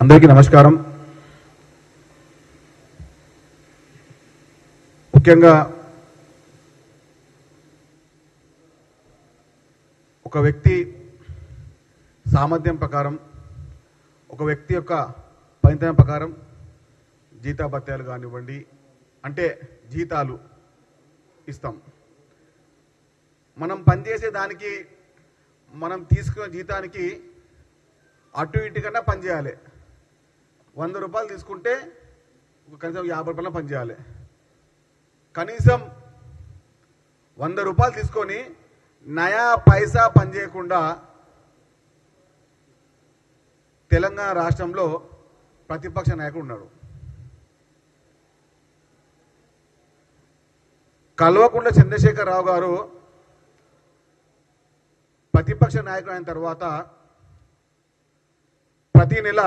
అందరికీ నమస్కారం. ముఖ్యంగా ఒక వ్యక్తి సామర్థ్యం ప్రకారం ఒక వ్యక్తి యొక్క పనితనం ప్రకారం జీతాభత్యాలు కానివ్వండి అంటే జీతాలు ఇస్తాం. మనం పనిచేసే దానికి మనం తీసుకున్న జీతానికి అటు ఇటు కన్నా పనిచేయాలి వంద రూపాయలు తీసుకుంటే కనీసం యాభై రూపాయల పనిచేయాలి. కనీసం వంద రూపాయలు తీసుకొని నయా పైసా పనిచేయకుండా తెలంగాణ రాష్ట్రంలో ప్రతిపక్ష నాయకుడు ఉన్నాడు. కల్వకుంట్ల చంద్రశేఖరరావు గారు ప్రతిపక్ష నాయకుడు అయిన తర్వాత ప్రతి నెల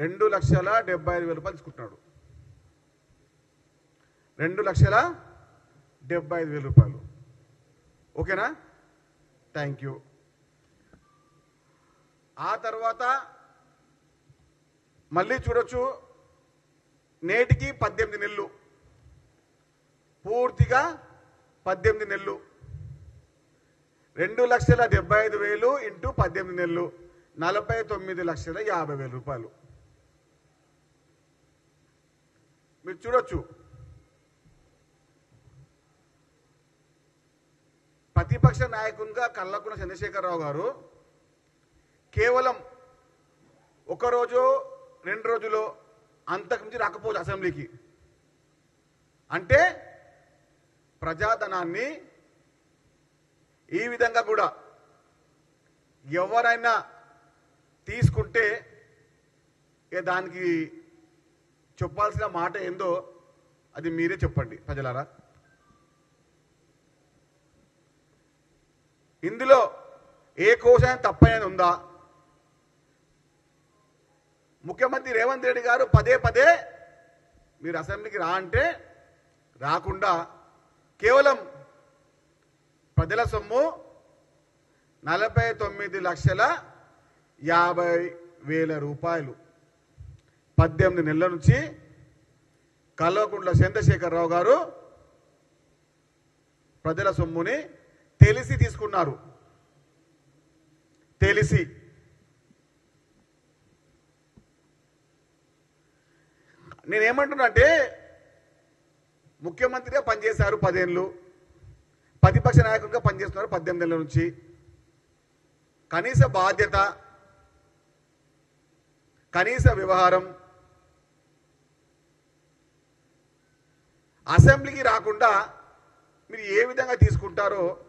రెండు లక్షల డెబ్బై ఐదు వేల రూపాయలు తీసుకుంటున్నాడు. రెండు లక్షల డెబ్బై ఐదు వేల రూపాయలు. ఓకేనా? థ్యాంక్ యూ ఆ తర్వాత మళ్ళీ చూడొచ్చు నేటికి పద్దెనిమిది నెలలు. పూర్తిగా పద్దెనిమిది నెలలు. రెండు లక్షల డెబ్బై ఐదు వేలు ఇంటూ పద్దెనిమిది నెలలు. నలభై తొమ్మిది లక్షల యాభై వేల రూపాయలు. మీరు చూడొచ్చు. ప్రతిపక్ష నాయకునిగా కల్లకున్న చంద్రశేఖరరావు గారు కేవలం ఒకరోజు రెండు రోజులు అంతకుమించి రాకపోవచ్చు అసెంబ్లీకి. అంటే ప్రజాధనాన్ని ఈ విధంగా కూడా ఎవరైనా తీసుకుంటే దానికి చెప్పాల్సిన మాట ఏందో అది మీరే చెప్పండి ప్రజలారా. ఇందులో ఏ కోశం తప్పైనది ఉందా? ముఖ్యమంత్రి రేవంత్ రెడ్డి గారు పదే పదే మీరు అసెంబ్లీకి రా అంటే రాకుండా కేవలం ప్రజల సొమ్ము నలభై తొమ్మిది లక్షల యాభై వేల రూపాయలు. పద్దెనిమిది నెలల నుంచి కల్వకుంట్ల చంద్రశేఖరరావు గారు ప్రజల సొమ్ముని తెలిసి తీసుకున్నారు. తెలిసి. నేనేమంటున్నా అంటే ముఖ్యమంత్రిగా పనిచేశారు పదేళ్ళు. ప్రతిపక్ష నాయకుడిగా పనిచేస్తున్నారు పద్దెనిమిది నెలల నుంచి. కనీస బాధ్యత కనీస వ్యవహారం అసెంబ్లీకి రాకుండా మీరు ఏ విధంగా తీసుకుంటారో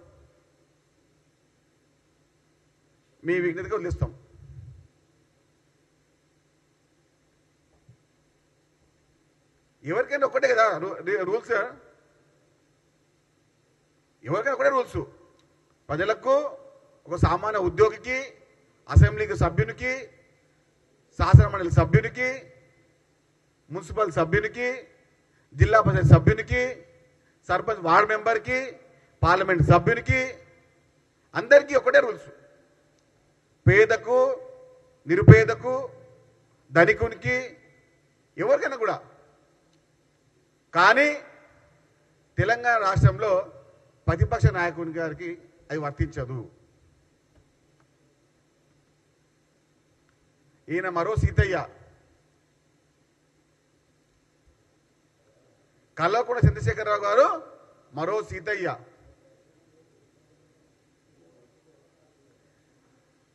మీ విజ్ఞతగా వదిలిస్తాం. ఎవరికైనా ఒక్కటే కదా రూ- రూల్స్? ఎవరికైనా ఒకటే రూల్స్. ప్రజలకు ఒక సామాన్య ఉద్యోగికి అసెంబ్లీకి సభ్యునికి శాసనమండలి సభ్యునికి మున్సిపల్ సభ్యునికి జిల్లా పరిషత్ సభ్యునికి సర్పంచ్ వార్డ్ మెంబర్కి పార్లమెంట్ సభ్యునికి అందరికీ ఒకటే రూల్స్. పేదకు నిరుపేదకు ధనికునికి ఎవరికైనా కూడా. కానీ తెలంగాణ రాష్ట్రంలో ప్రతిపక్ష నాయకుని గారికి అవి వర్తించదు. ఈయన మరో సీతయ్య. కల్వకుంట్ల చంద్రశేఖరరావు గారు మరో సీతయ్య.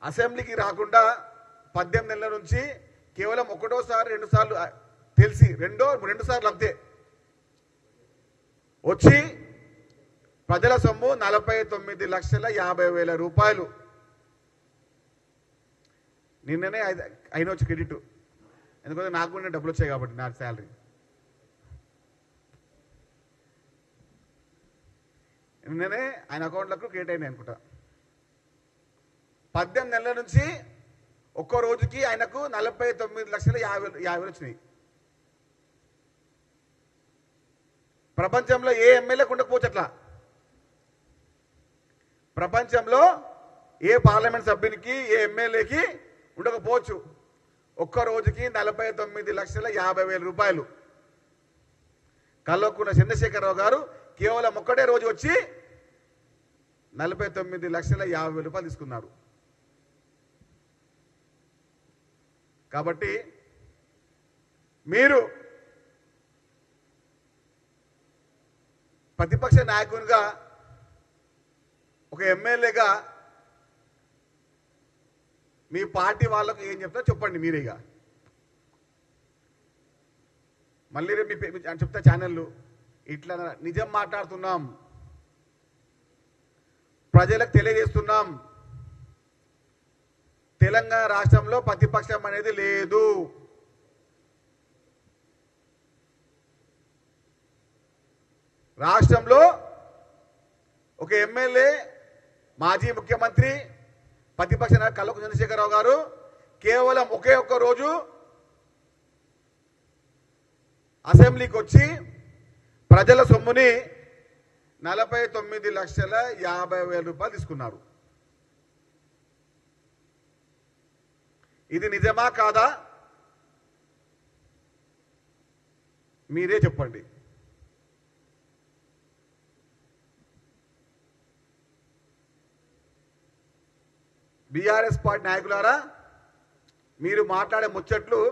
అసెంబ్లీకి రాకుండా పద్దెనిమిది నెలల నుంచి కేవలం ఒకటోసారి రెండు సార్లు తెలిసి రెండో రెండు సార్లు అంతే. వచ్చి ప్రజల సొమ్ము నలభై తొమ్మిది లక్షల యాభై వేల రూపాయలు. నిన్ననే ఐదు- అయిన వచ్చి క్రెడిట్. ఎందుకంటే నాకు కూడా డబ్బులు వచ్చాయి కాబట్టి నా శాలరీ. నిన్ననే ఆయన అకౌంట్లకు క్రియేట్ అయినాయి అనుకుంటా. పద్దెనిమిది నెలల నుంచి ఒక్కో రోజుకి ఆయనకు నలభై తొమ్మిది లక్షల యాభై యాభై వేలు వచ్చినాయి. ప్రపంచంలో ఏ ఎమ్మెల్యేకు ఉండకపోవచ్చు అట్లా ప్రపంచంలో ఏ పార్లమెంట్ సభ్యునికి ఏ ఎమ్మెల్యేకి ఉండకపోవచ్చు. ఒక్క రోజుకి నలభై తొమ్మిది లక్షల యాభై వేల రూపాయలు. కల్వకున్న చంద్రశేఖరరావు గారు కేవలం ఒక్కటే రోజు వచ్చి నలభై తొమ్మిది లక్షల యాభై వేల రూపాయలు తీసుకున్నారు కాబట్టి మీరు ప్రతిపక్ష నాయకునిగా ఒక ఎమ్మెల్యేగా మీ పార్టీ వాళ్ళకు ఏం చెప్తారో చెప్పండి మీరేగా మళ్ళీ మీ మీ చెప్తా ఛానళ్ళు. ఇట్లా నిజం మాట్లాడుతున్నాం. ప్రజలకు తెలియజేస్తున్నాం. తెలంగాణ రాష్ట్రంలో ప్రతిపక్షం అనేది లేదు. రాష్ట్రంలో ఒక ఎమ్మెల్యే మాజీ ముఖ్యమంత్రి ప్రతిపక్ష నాయకుడు కల్లకు చంద్రశేఖరరావు గారు కేవలం ఒకే ఒక్క రోజు అసెంబ్లీకి వచ్చి ప్రజల సొమ్ముని నలభై తొమ్మిది లక్షల యాభై వేల రూపాయలు తీసుకున్నారు. ఇది నిజమా కాదా? మీరే చెప్పండి. బీఆర్ఎస్ పార్టీ నాయకులారా మీరు మాట్లాడే ముచ్చట్లు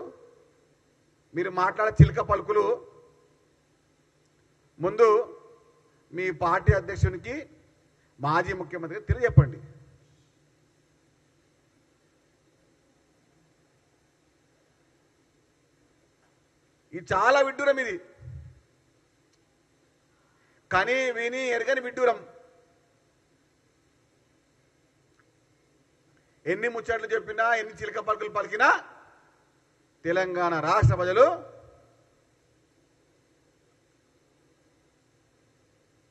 మీరు మాట్లాడే చిలక పలుకులు ముందు మీ పార్టీ అధ్యక్షునికి మాజీ ముఖ్యమంత్రికి తెలియజెప్పండి. ఇది చాలా విడ్డూరం ఇది. కానీ విని ఎరగని విడ్డూరం. ఎన్ని ముచ్చట్లు చెప్పినా ఎన్ని చిలక పలుకులు పలికినా తెలంగాణ రాష్ట్ర ప్రజలు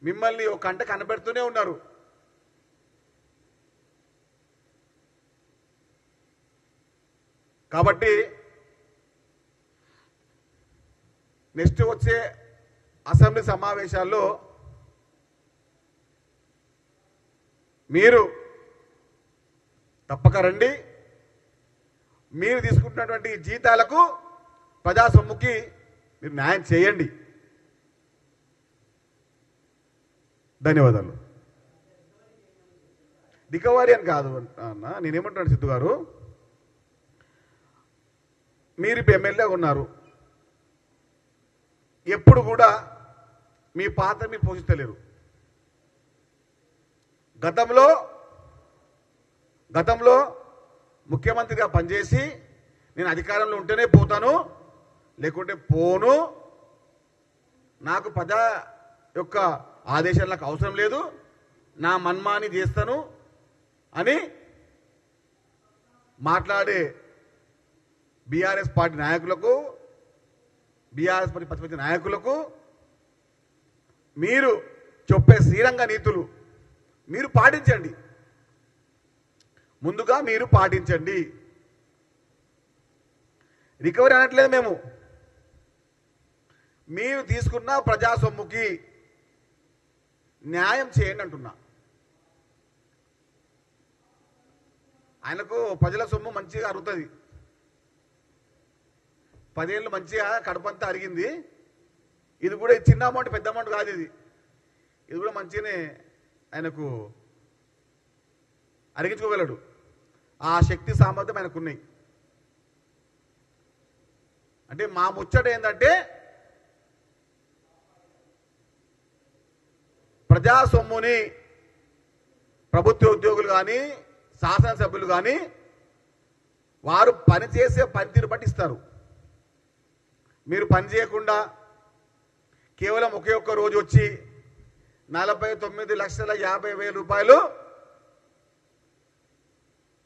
మిమ్మల్ని ఒక కంట కనబెడుతూనే ఉన్నారు. కాబట్టి నెక్స్ట్ వచ్చే అసెంబ్లీ సమావేశాల్లో మీరు తప్పక రండి. మీరు తీసుకుంటున్నటువంటి జీతాలకు ప్రజా సొమ్ముకి మీరు న్యాయం చేయండి. ధన్యవాదాలు. రికవరీ అని కాదు అన్న నేనేమంటున్నాను సిద్ధు గారు? మీరు ఇప్పుడు ఎమ్మెల్యే ఉన్నారు. ఎప్పుడు కూడా మీ పాత్ర మీరు పోషించలేరు గతంలో గతంలో ముఖ్యమంత్రిగా పనిచేసి నేను అధికారంలో ఉంటేనే పోతాను లేకుంటే పోను. నాకు ప్రజా యొక్క ఆదేశాలు నాకు అవసరం లేదు. నా మన్మాని చేస్తాను అని మాట్లాడే బీఆర్ఎస్ పార్టీ నాయకులకు బీఆర్ఎస్ పార్టీ ప్రతిపక్ష నాయకులకు మీరు చెప్పే శ్రీరంగ నీతులు మీరు పాటించండి. ముందుగా మీరు పాటించండి. రికవరీ అనట్లేదు మేము. మీరు తీసుకున్న ప్రజా సొమ్ముకి న్యాయం చేయండి అంటున్నా. ఆయనకు ప్రజల సొమ్ము మంచిగా అరుగుతుంది. పదేళ్ళు మంచిగా కడపంతా అరిగింది. ఇది కూడా చిన్న అమౌంట్ పెద్ద అమౌంట్ కాదు ఇది. ఇది కూడా మంచిగానే ఆయనకు అరిగించుకోగలడు. ఆ శక్తి సామర్థ్యం ఆయనకు ఉన్నాయి. అంటే మా ముచ్చట ఏంటంటే ప్రజా సొమ్ముని ప్రభుత్వ ఉద్యోగులు కానీ శాసనసభ్యులు కానీ వారు పనిచేసే పనితీరు బట్టి ఇస్తారు మీరు పని చేయకుండా కేవలం ఒకే ఒక్క రోజు వచ్చి నలభై తొమ్మిది లక్షల యాభై వేల రూపాయలు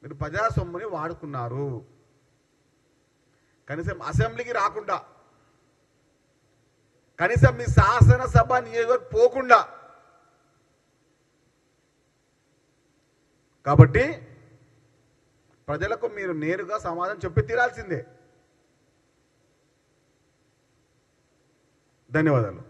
మీరు ప్రజా సొమ్ముని వాడుకున్నారు. కనీసం అసెంబ్లీకి రాకుండా కనీసం మీ శాసనసభ నియోజకవర్గం పోకుండా కాబట్టి ప్రజలకు మీరు నేరుగా సమాధానం చెప్పి తీరాల్సిందే. ధన్యవాదాలు.